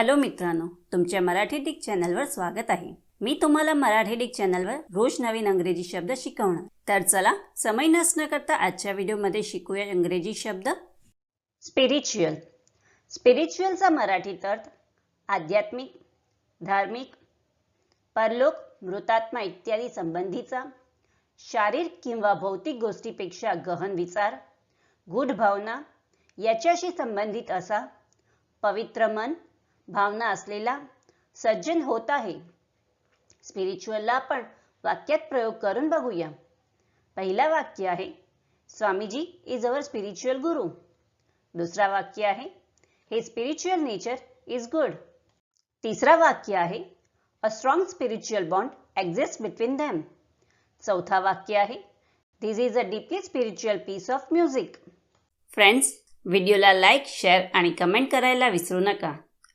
Hello मित्रांनो तुमच्या Marathi Dick चॅनलवर स्वागत आहे. मी तुम्हाला मराठी डिक चॅनलवर रोज नवीन अंग्रेजी शब्द शिकवणार. तर चला समय नसणं करता आजच्या व्हिडिओमध्ये शिकूया इंग्रजी शब्द. स्पिरिच्युअल स्पिरिच्युअलचा मराठीत अर्थ आध्यात्मिक धार्मिक परलोक मृतात्मा इत्यादी संबंधीचा शारीरिक किंवा भौतिक गोष्टीपेक्षा गहन विचार गुढ भावना याच्याशी संबंधित असा पवित्र मन भावना असलेला सज्जन होत आहे. स्पिरिच्युअलला आपण वाक्यात प्रयोग करून बघूया. पहिला वाक्य आहे स्वामीजी इज अवर स्पिरिच्युअल गुरु दुसरा वाक्य आहे हे स्पिरिच्युअल नेचर इज गुड तिसरा वाक्य आहे a strong spiritual bond exist between them चौथा वाक्य आहे this is a deeply spiritual piece of music friends व्हिडिओला लाईक शेअर आणि कमेंट करायला विसरू नका.